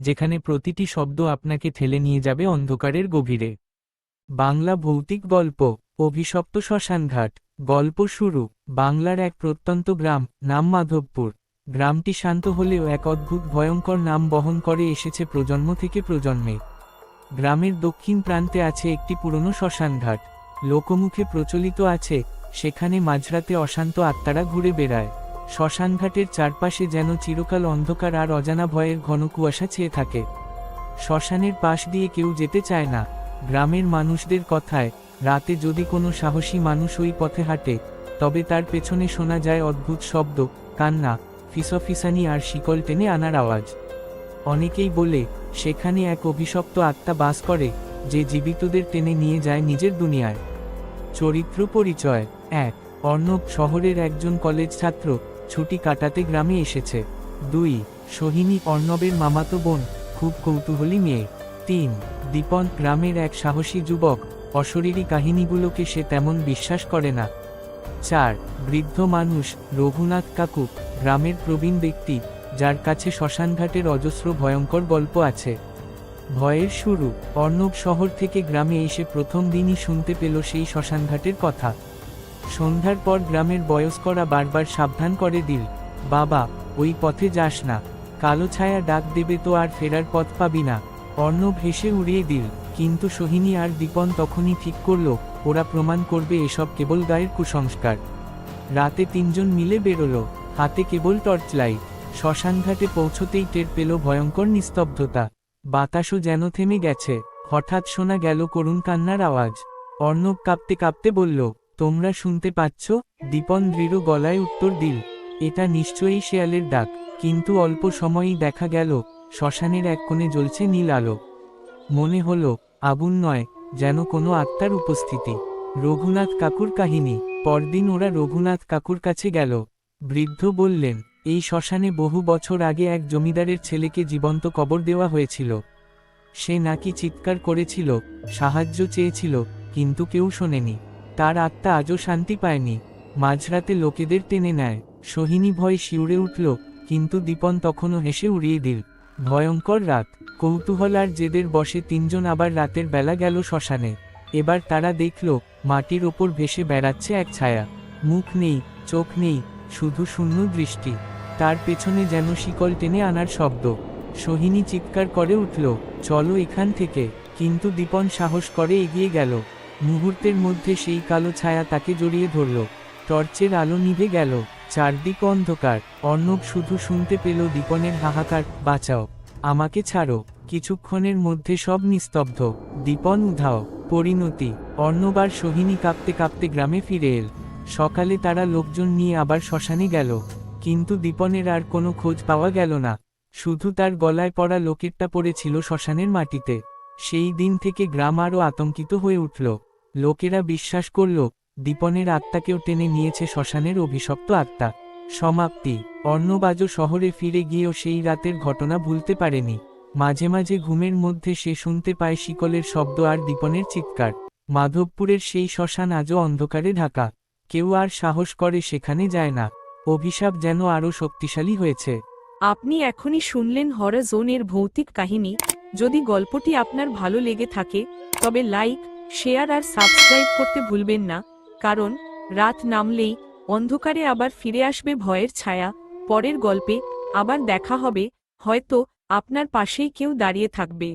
যেখানে প্রতিটি শব্দ আপনাকে ঠেলে নিয়ে যাবে অন্ধকারের গভীরে। বাংলা ভৌতিক গল্প, অভিশপ্ত শ্মশানঘাট, গল্প শুরু, বাংলার এক প্রত্যন্ত গ্রাম, নাম মাধবপুর। গ্রামটি শান্ত হলেও এক অদ্ভুত, ভয়ঙ্কর নাম বহন করে এসেছে প্রজন্ম থেকে প্রজন্মে। গ্রামের দক্ষিণ প্রান্তে আছে একটি পুরনো শ্মশানঘাট। লোকমুখে প্রচলিত আছে, সেখানে মাঝরাতে অশান্ত আত্মারা ঘুরে বেড়ায়। শ্মশানঘাটের চারপাশে যেন চিরকাল অন্ধকার আর অজানা ভয়ের ঘন কুয়াশা ছেয়ে থাকে। শ্মশানের পাশ দিয়ে কেউ যেতে চায় না। গ্রামের মানুষদের কথায়, রাতে যদি কোনো সাহসী মানুষ ওই পথে হাঁটে, তবে তার পেছনে শোনা যায় অদ্ভুত শব্দ, কান্না, ফিসফিসানি আর শিকল টেনে আনার আওয়াজ। অনেকেই বলে, সেখানে এক অভিশপ্ত আত্মা বাস করে, যে জীবিতদের টেনে নিয়ে যায় নিজের দুনিয়ায়। চরিত্র পরিচয়, এক, অর্ণব শহরের একজন কলেজ ছাত্র। ছুটি কাটাতে গ্রামে এসেছে। দুই, সোহিনী অর্ণবের মামাতো বোন, খুব কৌতূহলী মেয়ে। তিন, দীপন গ্রামের এক সাহসী যুবক, অশরীরী কাহিনীগুলোকে সে তেমন বিশ্বাস করে না। চার, বৃদ্ধ মানুষ, রঘুনাথ কাকু, গ্রামের প্রবীণ ব্যক্তি, যার কাছে শ্মশানঘাটের অজস্র ভয়ঙ্কর গল্প আছে। ভয়ের শুরু, অর্ণব শহর থেকে গ্রামে এসে প্রথম দিনই শুনতে পেল সেই শ্মশানঘাটের কথা। সন্ধ্যার পর গ্রামের বয়স্করা বারবার সাবধান করে দিল, বাবা, ওই পথে যাস না, কালো ছায়া ডাক দেবে তো আর ফেরার পথ পাবি না। অর্ণব হেসে উড়িয়ে দিল, কিন্তু সোহিনী আর দীপন তখনই ঠিক করল, ওরা প্রমাণ করবে এসব কেবল গায়ের কুসংস্কার। রাতে তিনজন মিলে বেরোলো, হাতে কেবল টর্চ লাইট, শ্মশানঘাটে পৌঁছতেই টের পেল ভয়ঙ্কর নিস্তব্ধতা। বাতাসও যেন থেমে গেছে, হঠাৎ শোনা গেল করুণ কান্নার আওয়াজ। অর্ণব কাঁপতে কাঁপতে বলল তোমরা শুনতে পাচ্ছ, দীপন দৃঢ় গলায় উত্তর দিল, এটা নিশ্চয়ই শেয়ালের ডাক, কিন্তু অল্প সময়ই দেখা গেল, শ্মশানের এক কোণে জ্বলছে নীল আলো। মনে হলো, আগুন নয়, যেন কোনো আত্মার উপস্থিতি। রঘুনাথ কাকুর কাহিনী, পরদিন ওরা রঘুনাথ কাকুর কাছে গেল। বৃদ্ধ বললেন, এই শ্মশানে বহু বছর আগে এক জমিদারের ছেলেকে জীবন্ত কবর দেওয়া হয়েছিল। সে নাকি চিৎকার করেছিল, সাহায্য চেয়েছিল, কিন্তু কেউ শোনেনি। তার আত্মা আজও শান্তি পায়নি। মাঝরাতে লোকেদের টেনে নেয়। সোহিনী ভয় শিউরে উঠল, কিন্তু দীপন তখনও হেসে উড়িয়ে দিল, ভয়ঙ্কর রাত। কৌতূহল আর জেদের বসে তিনজন আবার রাতের বেলা গেল শ্মশানে। এবার তারা দেখল, মাটির ওপর ভেসে বেড়াচ্ছে এক ছায়া। মুখ নেই, চোখ নেই, শুধু শূন্য দৃষ্টি। তার পেছনে যেন শিকল টেনে আনার শব্দ। সোহিনী চিৎকার করে উঠল, চলো এখান থেকে। কিন্তু দীপন সাহস করে এগিয়ে গেল। মুহূর্তের মধ্যে সেই কালো ছায়া তাকে জড়িয়ে ধরল। টর্চের আলো নিভে গেল। চারদিক অন্ধকার। অর্ণব শুধু শুনতে পেল দীপনের হাহাকার, বাঁচাও। আমাকে ছাড়ো। কিছুক্ষণের মধ্যে সব নিস্তব্ধ। দীপন উধাও। পরিণতি। অর্ণবার সোহিনী কাঁপতে কাঁপতে গ্রামে ফিরে এল। সকালে তারা লোকজন নিয়ে আবার শ্মশানে গেল। কিন্তু দীপনের আর কোনো খোঁজ পাওয়া গেল না। শুধু তার গলায় পড়া লোকেরটা পড়েছিল শ্মশানের মাটিতে। সেই দিন থেকে গ্রাম আরও আতঙ্কিত হয়ে উঠল। লোকেরা বিশ্বাস করল, দীপনের আত্মাকেও টেনে নিয়েছে শ্মশানের অভিশপ্ত আত্মা। সমাপ্তি। অর্ণবাজও শহরে ফিরে গিয়েও সেই রাতের ঘটনা ভুলতে পারেনি। মাঝে মাঝে ঘুমের মধ্যে সে শুনতে পায় শিকলের শব্দ আর দীপনের চিৎকার। মাধবপুরের সেই শ্মশান আজও অন্ধকারে ঢাকা। কেউ আর সাহস করে সেখানে যায় না। অভিশাপ যেন আরও শক্তিশালী হয়েছে। আপনি এখনই শুনলেন হরর জোনের ভৌতিক কাহিনী। যদি গল্পটি আপনার ভালো লেগে থাকে, তবে লাইক শেয়ার আর সাবস্ক্রাইব করতে ভুলবেন না, কারণ রাত নামলেই অন্ধকারে আবার ফিরে আসবে ভয়ের ছায়া। পরের গল্পে আবার দেখা হবে, হয়তো আপনার পাশেই কেউ দাঁড়িয়ে থাকবে।